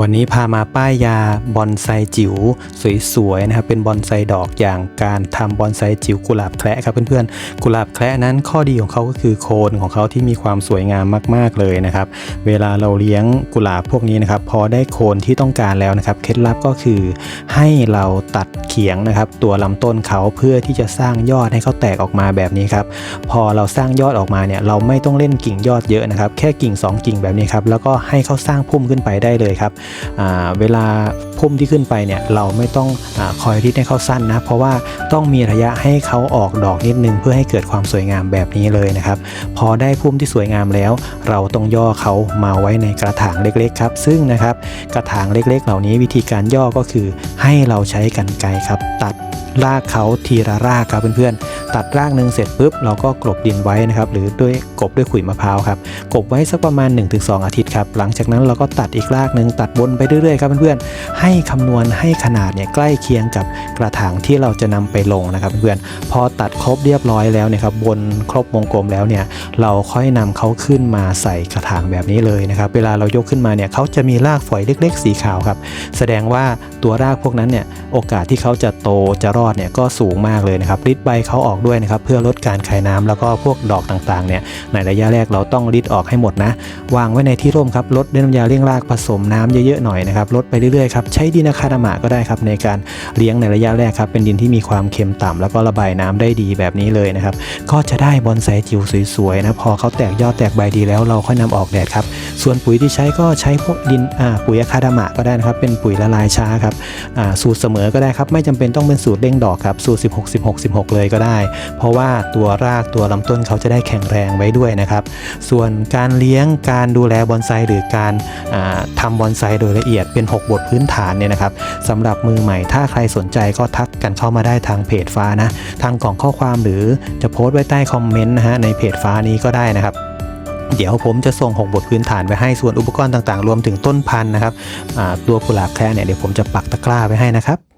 วันนี้พามาป้ายยาบอนไซจิ๋วสวยๆนะครับเป็นบอนไซดอกอย่างการทำบอนไซจิ๋วกุหลาบแคระครับเพื่อนๆกุหลาบแคระนั้นข้อดีของเขาก็คือโคนของเขาที่มีความสวยงามมากๆเลยนะครับ เวลาเราเลี้ยงกุหลาบพวกนี้นะครับ พอได้โคนที่ต้องการแล้วนะครับ เคล็ดลับก็คือ ให้เราตัดเขียงนะครับ ตัวลำต้นเขาเพื่อที่จะสร้างยอดให้เขาแตกออกมาแบบนี้ครับพอเราสร้างยอดออกมาเนี่ยเราไม่ต้องเล่นกิ่งยอดเยอะนะครับ แค่กิ่ง 2 กิ่งแบบนี้ครับแล้วก็ให้เขาสร้างพุ่มขึ้นไปได้เลยครับเวลาพุ่มที่ขึ้นไปเนี่ยเราไม่ต้องอคอยริดให้เขาสั้นนะ เพราะว่าต้องมีระยะให้เขาออกดอกนิดนึง เพื่อให้เกิดความสวยงามแบบนี้เลยนะครับ พอได้พุ่มที่สวยงามแล้ว เราต้องย่อเขามาไว้ในกระถางเล็กๆครับ ซึ่งนะครับกระถางเล็กๆ เหล่านี้วิธีการย่อก็คือให้เราใช้กรรไกรครับตัด รากเขาทีละรากครับเพื่อนๆ ตัดรากหนึ่งเสร็จปุ๊บเราก็กลบดินไว้นะครับหรือด้วยกบด้วยขุยมะพร้าวครับกบไว้สักประมาณ 1-2 อาทิตย์ครับหลังจากนั้นเราก็ตัดอีกรากหนึ่งตัดวนไปเรื่อยๆครับเพื่อนๆให้คำนวณให้ขนาดเนี่ยใกล้เคียงกับกระถางที่เราจะนำไปลงนะครับเพื่อนๆพอตัดครบเรียบร้อยแล้วเนี่ยครับบนครบวงกลมแล้วเนี่ยเราค่อยนำเขาขึ้นมาใส่กระถางแบบนี้เลยนะครับเวลาเรายกขึ้นมาเนี่ยเขาจะมีรากฝอยเล็ก ๆ สีขาวครับแสดงว่าตัวรากพวกนั้นเนี่ยโอกาสที่เขาจะโตจะรอดเนี่ยก็สูงมากเลยนะครับริดใบเขาออกด้วยนะครับเพื่อลดการคายน้ำแล้วก็พวกดอกต่างๆเนี่ยในระยะแรกเราต้องริดออกให้หมดนะ วางไว้ในที่ร่มครับลดด้วยน้ำยาเลี้ยงรากผสมน้ำเยอะๆหน่อยนะครับลดไปเรื่อยๆครับใช้ดินอะคาดามะก็ได้ครับในการเลี้ยงในระยะแรกครับเป็นดินที่มีความเค็มต่ำแล้วก็ระบายน้ำได้ดีแบบนี้เลยนะครับก็จะได้บอนไซจิ๋วสวยๆนะพอเขาแตกยอดแตกใบดีแล้วเราค่อยนำออกแดดครับส่วนปุ๋ยที่ใช้ก็ใช้พวกดินอ่าปุ๋ยอะคาดามะก็ได้นะครับเป็นปุ๋ยละลายช้าครับอ่าสูตรเสมอก็ได้ครับไม่จำเป็นต้องเป็นสูตรเร่งดอกครับสูตร16 16 16 เลยก็ได้ เพราะว่าตัวรากตัวลำต้นเขาจะได้แข็งแรงไว้ด้วยนะครับ ส่วนการเลี้ยงการดูแลบอนไซหรือการาทำบอนไซโดยละเอียดเป็น 6 บทพื้นฐานเนี่ยนะครับสำหรับมือใหม่ถ้าใครสนใจก็ทักกันเข้ามาได้ทางเพจฟ้านะ ทางกล่องข้อความหรือจะโพสต์ไว้ใต้คอมเมนต์นะฮะในเพจฟ้านี้ก็ได้นะครับเดี๋ยวผมจะส่ง 6 บทพื้นฐานไปให้ส่วนอุปกรณ์ต่างๆ รวมถึงต้นพันธุ์นะครับตัวกุหลาบแคระเนี่ยเดี๋ยวผมจะปักตะกร้าไว้ให้นะครับ